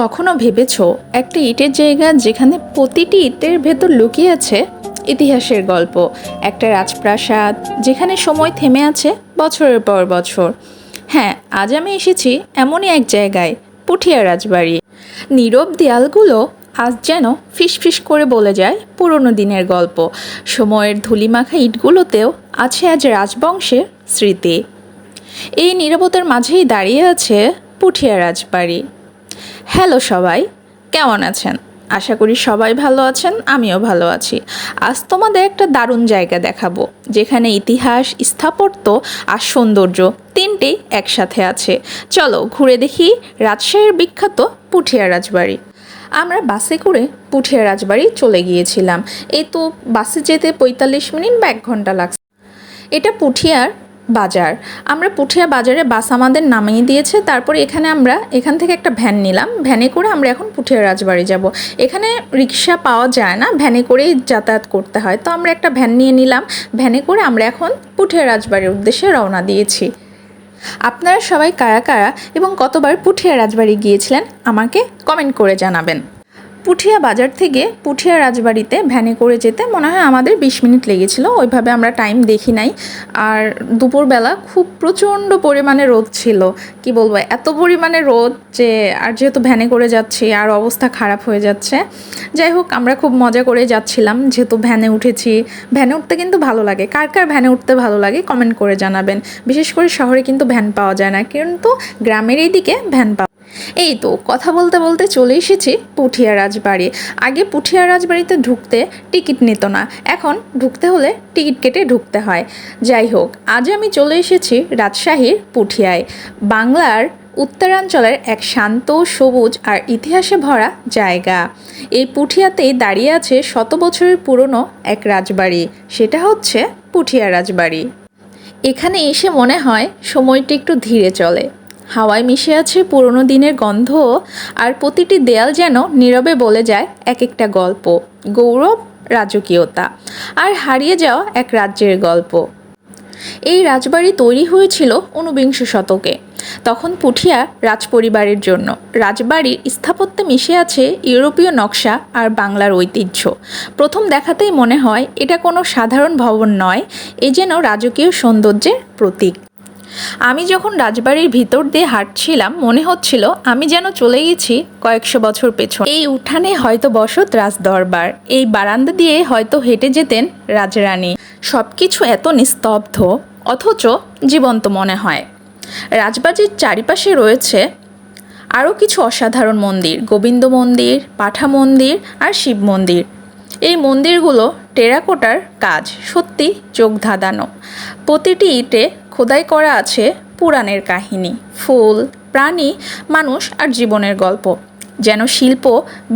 কখনো ভেবেছ একটা ইটের জায়গা যেখানে প্রতিটি ইটের ভেতর লুকিয়ে আছে? ইতিহাসের গল্প, একটা রাজপ্রাসাদ যেখানে সময় থেমে আছে বছরের পর বছর। হ্যাঁ আজ আমি এসেছি এমনই এক জায়গায়, পুঠিয়া রাজবাড়ি। নীরব দেয়ালগুলো আজ যেন ফিসফিস করে বলে যায় পুরনো দিনের গল্প। সময়ের ধুলিমাখা ইটগুলোতেও আছে আজ রাজবংশের স্মৃতি। এই নীরবতার মাঝেই দাঁড়িয়ে আছে পুঠিয়া রাজবাড়ি। হ্যালো সবাই, কেমন আছেন? আশা করি সবাই ভালো আছেন, আমিও ভালো আছি। আজ তোমাদের একটা দারুণ জায়গা দেখাবো, যেখানে ইতিহাস, স্থাপত্য আর সৌন্দর্য তিনটেই একসাথে আছে। চলো ঘুরে দেখি রাজশাহীর বিখ্যাত পুঠিয়া রাজবাড়ি। আমরা বাসে করে পুঠিয়া রাজবাড়ি চলে গিয়েছিলাম। এই তো বাসে যেতে পঁয়তাল্লিশ মিনিট বা এক ঘণ্টা লাগছে। এটা পুঠিয়ার বাজার। আমরা পুঠিয়া বাজারে বাস আমাদের নামিয়ে দিয়েছে, তারপরে এখানে আমরা, এখান থেকে একটা ভ্যান নিলাম। ভ্যানে করে আমরা এখন পুঠিয়া রাজবাড়ি যাব। এখানে রিক্সা পাওয়া যায় না, ভ্যানে করেই যাতায়াত করতে হয়। তো আমরা একটা ভ্যান নিয়ে নিলাম। ভ্যানে করে আমরা এখন পুঠিয়া রাজবাড়ির উদ্দেশ্যে রওনা দিয়েছি। আপনারা সবাই কারা কারা এবং কতবার পুঠিয়া রাজবাড়ি গিয়েছিলেন, আমাকে কমেন্ট করে জানাবেন। পুঠিয়া বাজার থেকে পুঠিয়া রাজবাড়িতে ভ্যানে করে যেতে মনে হয় আমাদের বিশ মিনিট লেগেছিল, ওইভাবে আমরা টাইম দেখি নাই। আর দুপুরবেলা খুব প্রচণ্ড পরিমাণে রোদ ছিল। কি বলব, এত পরিমাণে রোদ যে, আর যেহেতু ভ্যানে করে যাচ্ছি, আর অবস্থা খারাপ হয়ে যাচ্ছে। যাই হোক, আমরা খুব মজা করে যাচ্ছিলাম, যেহেতু ভ্যানে উঠেছি। ভ্যানে উঠতে কিন্তু ভালো লাগে। কার কার ভ্যানে উঠতে ভালো লাগে কমেন্ট করে জানাবেন। বিশেষ করে শহরে কিন্তু ভ্যান পাওয়া যায় না, কিন্তু গ্রামের এই দিকে ভ্যান পাওয়া এই তো কথা বলতে বলতে চলে এসেছি পুঠিয়া রাজবাড়ি। আগে পুঠিয়া রাজবাড়িতে ঢুকতে টিকিট নিত না, এখন ঢুকতে হলে টিকিট কেটে ঢুকতে হয়। যাই হোক, আজ আমি চলে এসেছি রাজশাহীর পুঠিয়ায়। বাংলার উত্তরাঞ্চলের এক শান্ত, সবুজ আর ইতিহাসে ভরা জায়গা। এই পুঠিয়াতেই দাঁড়িয়ে আছে শত বছরের পুরনো এক রাজবাড়ি, সেটা হচ্ছে পুঠিয়া রাজবাড়ি। এখানে এসে মনে হয় সময়টি একটু ধীরে চলে। হাওয়ায় মিশে আছে পুরনো দিনের গন্ধ আর প্রতিটি দেয়াল যেন নীরবে বলে যায় এক একটা গল্প। গৌরব, রাজকীয়তা আর হারিয়ে যাওয়া এক রাজ্যের গল্প। এই রাজবাড়ি তৈরি হয়েছিল ঊনবিংশ শতকে। তখন পুঠিয়া রাজপরিবারের জন্য। রাজবাড়ির স্থাপত্যে মিশে আছে ইউরোপীয় নকশা আর বাংলার ঐতিহ্য। প্রথম দেখাতেই মনে হয় এটা কোনো সাধারণ ভবন নয়, এ যেন রাজকীয় সৌন্দর্যের প্রতীক। আমি যখন রাজবাড়ির ভিতর দিয়ে হাঁটছিলাম, মনে হচ্ছিল আমি যেন চলে গেছি কয়েকশো বছর পেছন। এই উঠানে হয়তো বসত রাজ দরবার এই বারান্দা দিয়ে হয়তো হেঁটে যেতেন রাজরানী। সব কিছু এত নিস্তব্ধ, অথচ জীবন্ত মনে হয়। রাজবাড়ির চারিপাশে রয়েছে আরও কিছু অসাধারণ মন্দির, গোবিন্দ মন্দির, পাঠা মন্দির আর শিব মন্দির। এই মন্দিরগুলো টেরাকোটার কাজ, সত্যি চোখ ধাঁধানো। প্রতিটি ইটে খোদাই করা আছে পুরাণের কাহিনী, ফুল, প্রাণী, মানুষ আর জীবনের গল্প। যেন শিল্প,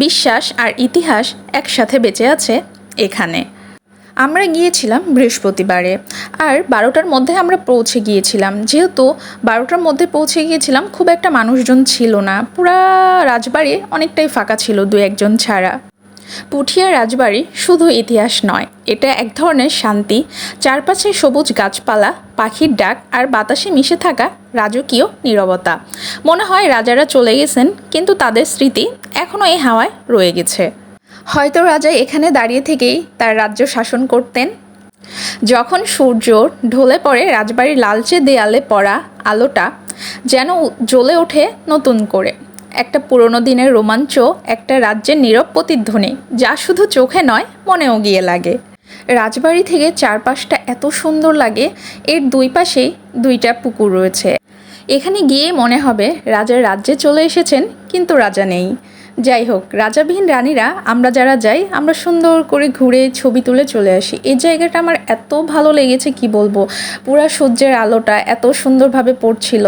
বিশ্বাস আর ইতিহাস একসাথে বেঁচে আছে এখানে। আমরা গিয়েছিলাম বৃহস্পতিবারে আর বারোটার মধ্যে আমরা পৌঁছে গিয়েছিলাম। যেহেতু বারোটার মধ্যে পৌঁছে গিয়েছিলাম, খুব একটা মানুষজন ছিল না। পুরা রাজবাড়ি অনেকটাই ফাঁকা ছিল দু একজন ছাড়া। পুঠিয়া রাজবাড়ি শুধু ইতিহাস নয়, এটা এক ধরনের শান্তি। চারপাশে সবুজ গাছপালা, পাখির ডাক আর বাতাসে মিশে থাকা রাজকীয় নীরবতা। মনে হয় রাজারা চলে গেছেন, কিন্তু তাদের স্মৃতি এখনও এই হাওয়ায় রয়ে গেছে। হয়তো রাজা এখানে দাঁড়িয়ে থেকেই তার রাজ্য শাসন করতেন। যখন সূর্য ঢলে পড়ে রাজবাড়ির লালচে দেয়ালে পড়া আলোটা যেন জ্বলে ওঠে নতুন করে। একটা পুরনো দিনের রোমাঞ্চ, একটা রাজ্যের নীরব প্রতিধ্বনি, যা শুধু চোখে নয়, মনেও গিয়ে লাগে। রাজবাড়ি থেকে চারপাশটা এত সুন্দর লাগে, এর দুই পাশেই দুইটা পুকুর রয়েছে। এখানে গিয়ে মনে হবে, রাজার রাজ্যে চলে এসেছেন, কিন্তু রাজা নেই। যাই হোক রাজাবিহীন রানীরা, আমরা যারা যাই, আমরা সুন্দর করে ঘুরে ছবি তুলে চলে আসি। এই জায়গাটা আমার এত ভালো লেগেছে, কি বলব? পুরা সূর্যের আলোটা এত সুন্দরভাবে পড়ছিল।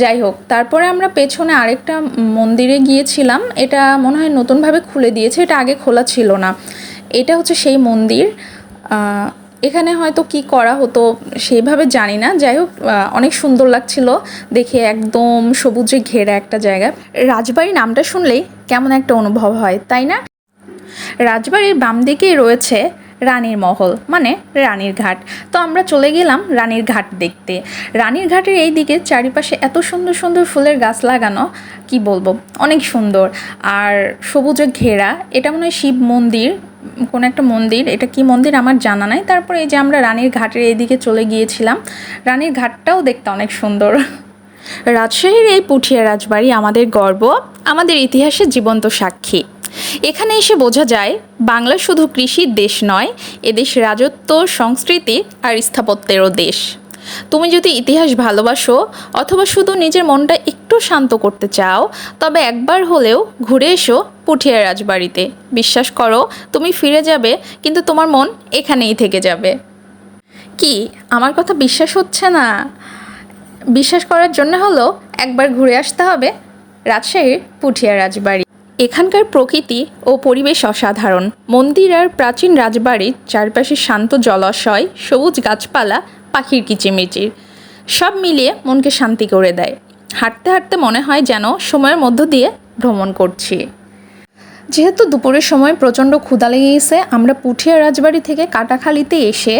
যাই হোক তারপরে আমরা পেছনে আরেকটা মন্দিরে গিয়েছিলাম। এটা মনে হয় নতুনভাবে খুলে দিয়েছে, এটা আগে খোলা ছিল না। এটা হচ্ছে সেই মন্দির। এখানে হয়তো কি করা হতো সেইভাবে জানি না। যাই হোক অনেক সুন্দর লাগছিল দেখে, একদম সবুজে ঘেরা একটা জায়গা। রাজবাড়ি নামটা শুনলেই কেমন একটা অনুভব হয়, তাই না? রাজবাড়ির বাম দিকেই রয়েছে রানীর মহল মানে রানীর ঘাট। তো আমরা চলে গেলাম রানীর ঘাট দেখতে। রানীর ঘাটের এই দিকে চারিপাশে এত সুন্দর সুন্দর ফুলের গাছ লাগানো, কি বলব? অনেক সুন্দর। আর সবুজে ঘেরা, এটা মনে হয় শিব মন্দির কোনো একটা মন্দির, এটা কি মন্দির আমার জানা নাই। তারপরে এই যে আমরা রানীর ঘাটের এইদিকে চলে গিয়েছিলাম। রানীর ঘাটটাও দেখতে অনেক সুন্দর। রাজশাহীর এই পুঠিয়া রাজবাড়ি আমাদের গর্ব, আমাদের ইতিহাসের জীবন্ত সাক্ষী। এখানে এসে বোঝা যায়, বাংলা শুধু কৃষির দেশ নয়, এদেশ রাজত্ব, সংস্কৃতি আর স্থাপত্যেরও দেশ। তুমি যদি ইতিহাস ভালোবাসো অথবা শুধু নিজের মনটা একটু শান্ত করতে চাও, তবে একবার হলেও ঘুরে এসো পুঠিয়া রাজবাড়িতে। বিশ্বাস করো, তুমি ফিরে যাবে, কিন্তু তোমার মন এখানেই থেকে যাবে। কি, আমার কথা বিশ্বাস হচ্ছে না? বিশ্বাস করার জন্য হলো একবার ঘুরে আসতে হবে রাজশাহীর পুঠিয়া রাজবাড়ি। এখানকার প্রকৃতি ও পরিবেশ অসাধারণ। মন্দির আর প্রাচীন রাজবাড়ির চারপাশে শান্ত জলাশয়, সবুজ গাছপালা পাখির কিচিমিচির সব মিলিয়ে মনকে শান্তি করে দেয়। হাঁটতে হাঁটতে মনে হয় যেন সময়ের মধ্য দিয়ে ভ্রমণ করছি। যেহেতু দুপুরের সময় প্রচণ্ড ক্ষুদা লেগে গেছে, আমরা পুঠিয়া রাজবাড়ি থেকে কাটাখালিতে এসে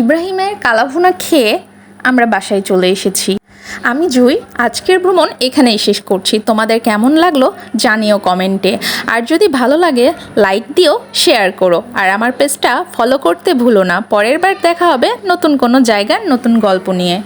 ইব্রাহিমের কালাভুনা খেয়ে আমরা বাসায় চলে এসেছি। আমি জুই, আজকের ভ্রমণ এখানেই শেষ করছি। তোমাদের কেমন লাগল জানিও কমেন্টে। আর যদি ভালো লাগে, লাইক দিও, শেয়ার করো। আর আমার পেজটা ফলো করতে ভুলো না। পরের বার দেখা হবে নতুন কোনো জায়গার নতুন গল্প নিয়ে।